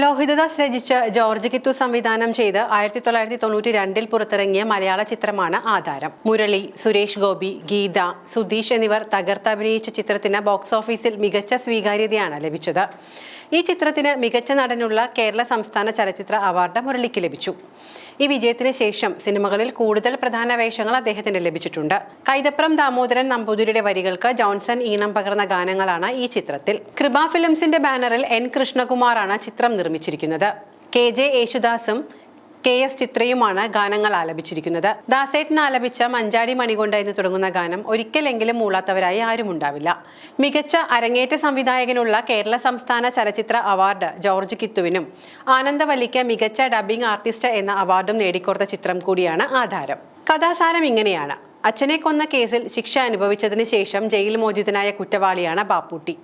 ലോഹിതദാസ് രചിച്ച് ജോർജ് കിത്തു സംവിധാനം ചെയ്ത് ആയിരത്തി തൊള്ളായിരത്തി തൊണ്ണൂറ്റി രണ്ടിൽ പുറത്തിറങ്ങിയ മലയാള ചിത്രമാണ് ആധാരം. മുരളി സുരേഷ് ഗോപി ഗീത സുധീഷ് എന്നിവർ തകർത്തഭിനയിച്ച ചിത്രത്തിന് ബോക്സ് ഓഫീസിൽ മികച്ച സ്വീകാര്യതയാണ് ലഭിച്ചത്. ഈ ചിത്രത്തിന് മികച്ച നടനുള്ള കേരള സംസ്ഥാന ചലച്ചിത്ര അവാർഡ് മുരളിക്ക് ലഭിച്ചു. ഈ വിജയത്തിന് ശേഷം സിനിമകളിൽ കൂടുതൽ പ്രധാന വേഷങ്ങൾ അദ്ദേഹത്തിന് ലഭിച്ചിട്ടുണ്ട്. കൈതപ്രം ദാമോദരൻ നമ്പൂതിരിയുടെ വരികൾക്ക് ജോൺസൺ ഈണം പകർന്ന ഗാനങ്ങളാണ് ഈ ചിത്രത്തിൽ. കൃപ ഫിലിംസിന്റെ ബാനറിൽ എൻ കൃഷ്ണകുമാറാണ് ചിത്രം നിർമ്മിച്ചിരിക്കുന്നത്. കെ ജെ യേശുദാസും കെ എസ് ചിത്രയുമാണ് ഗാനങ്ങൾ ആലപിച്ചിരിക്കുന്നത്. ദാസേട്ടൻ ആലപിച്ച മഞ്ചാടി മണികൊണ്ട എന്ന് തുടങ്ങുന്ന ഗാനം ഒരിക്കലെങ്കിലും മൂളാത്തവരായി ആരും ഉണ്ടാവില്ല. മികച്ച അരങ്ങേറ്റ സംവിധായകനുള്ള കേരള സംസ്ഥാന ചലച്ചിത്ര അവാർഡ് ജോർജ് കിത്തുവിനും ആനന്ദവല്ലിക്ക് മികച്ച ഡബിംഗ് ആർട്ടിസ്റ്റ് എന്ന അവാർഡും നേടിക്കൊടുത്ത ചിത്രം കൂടിയാണ് ആധാരം. കഥാസാരം ഇങ്ങനെയാണ്. അച്ഛനെ കൊന്ന കേസിൽ ശിക്ഷ അനുഭവിച്ചതിന് ശേഷം ജയിൽ മോചിതനായ കുറ്റവാളിയാണ് ബാപ്പൂട്ടി.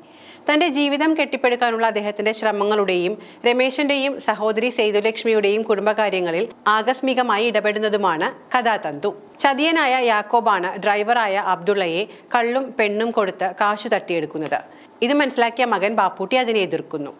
തന്റെ ജീവിതം കെട്ടിപ്പടുക്കാനുള്ള അദ്ദേഹത്തിന്റെ ശ്രമങ്ങളുടെയും രമേശന്റെയും സഹോദരി സേതുലക്ഷ്മിയുടെയും കുടുംബകാര്യങ്ങളിൽ ആകസ്മികമായി ഇടപെടുന്നതുമാണ് കഥാതന്തു. ചതിയനായ യാക്കോബാണ് ഡ്രൈവറായ അബ്ദുള്ളയെ കള്ളും പെണ്ണും കൊടുത്ത് കാശു തട്ടിയെടുക്കുന്നത്. ഇത് മനസ്സിലാക്കിയ മകൻ ബാപ്പൂട്ടി അതിനെ എതിർക്കുന്നു.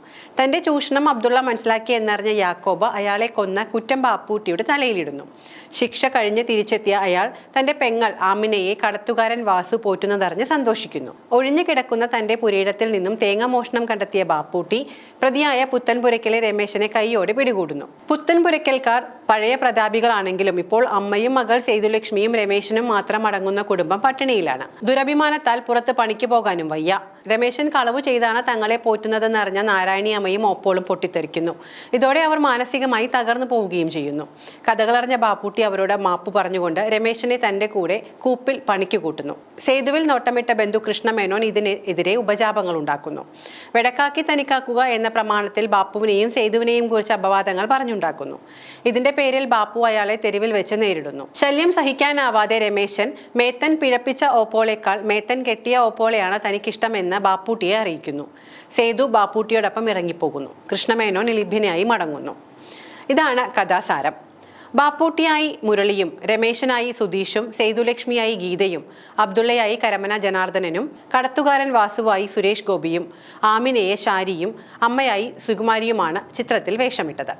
തന്റെ ചൂഷണം അബ്ദുള്ള മനസ്സിലാക്കി എന്നറിഞ്ഞ യാക്കോബ് അയാളെ കൊന്ന കുറ്റം ബാപ്പൂട്ടിയുടെ തലയിലിടുന്നു. ശിക്ഷ കഴിഞ്ഞ് തിരിച്ചെത്തിയ അയാൾ തന്റെ പെങ്ങൾ ആമിനയെ കടത്തുകാരൻ വാസു പോറ്റുന്നതറിഞ്ഞ് സന്തോഷിക്കുന്നു. ഒഴിഞ്ഞു കിടക്കുന്ന തന്റെ പുരയിടത്തിൽ നിന്നും തേങ്ങ മോഷണം കണ്ടെത്തിയ ബാപ്പൂട്ടി പ്രതിയായ പുത്തൻപുരയ്ക്കലെ രമേശനെ കൈയോടെ പിടികൂടുന്നു. പുത്തൻപുരയ്ക്കൽക്കാർ പഴയ പ്രതാപികളാണെങ്കിലും ഇപ്പോൾ അമ്മയും മകൾ സേതുലക്ഷ്മിയും രമേശനും മാത്രം അടങ്ങുന്ന കുടുംബം പട്ടിണിയിലാണ്. ദുരഭിമാനത്താൽ പുറത്ത് പണിക്ക് പോകാനും വയ്യ. രമേശൻ കളവ് ചെയ്താണ് തങ്ങളെ പോറ്റുന്നതെന്നറിഞ്ഞ നാരായണി അമ്മയും ഒപ്പോളും പൊട്ടിത്തെറിക്കുന്നു. ഇതോടെ അവർ മാനസികമായി തകർന്നു പോവുകയും ചെയ്യുന്നു. കഥകളറിഞ്ഞ ബാപ്പൂട്ടി അവരോട് മാപ്പ് പറഞ്ഞുകൊണ്ട് രമേശനെ തന്റെ കൂടെ കൂപ്പിൽ പണിക്ക് കൂട്ടുന്നു. സേതുവിൽ നോട്ടമിട്ട ബന്ധു കൃഷ്ണമേനോൻ ഇതിനെതിരെ ഉപജാപങ്ങൾ ഉണ്ടാക്കുന്നു. വെടക്കാക്കി തനിക്കാക്കുക എന്ന പ്രമാണത്തിൽ ബാപ്പുവിനെയും സേതുവിനെയും കുറിച്ച് അപവാദങ്ങൾ പറഞ്ഞുണ്ടാക്കുന്നു. ഇതിന്റെ പേരിൽ ബാപ്പു അയാളെ തെരുവിൽ വെച്ച് നേരിടുന്നു. ശല്യം സഹിക്കാനാവാതെ രമേശൻ മേത്തൻ പിഴപ്പിച്ച ഓപ്പോളേക്കാൾ മേത്തൻ കെട്ടിയ ഓപ്പോളെയാണ് തനിക്കിഷ്ടമെന്ന് ബാപ്പൂട്ടിയെ അറിയിക്കുന്നു. സേതു ബാപ്പൂട്ടിയോടൊപ്പം ഇറങ്ങിപ്പോകുന്നു. കൃഷ്ണമേനോൻ ലിഭ്യനായി മടങ്ങുന്നു. ഇതാണ് കഥാസാരം. ബാപ്പൂട്ടിയായി മുരളിയും രമേശനായി സുധീഷും സേതുലക്ഷ്മിയായി ഗീതയും അബ്ദുള്ളയായി കരമന ജനാർദ്ദനനും കടത്തുകാരൻ വാസുവായി സുരേഷ് ഗോപിയും ആമിനയെ ഷാരിയും അമ്മയായി സുകുമാരിയുമാണ് ചിത്രത്തിൽ വേഷമിട്ടത്.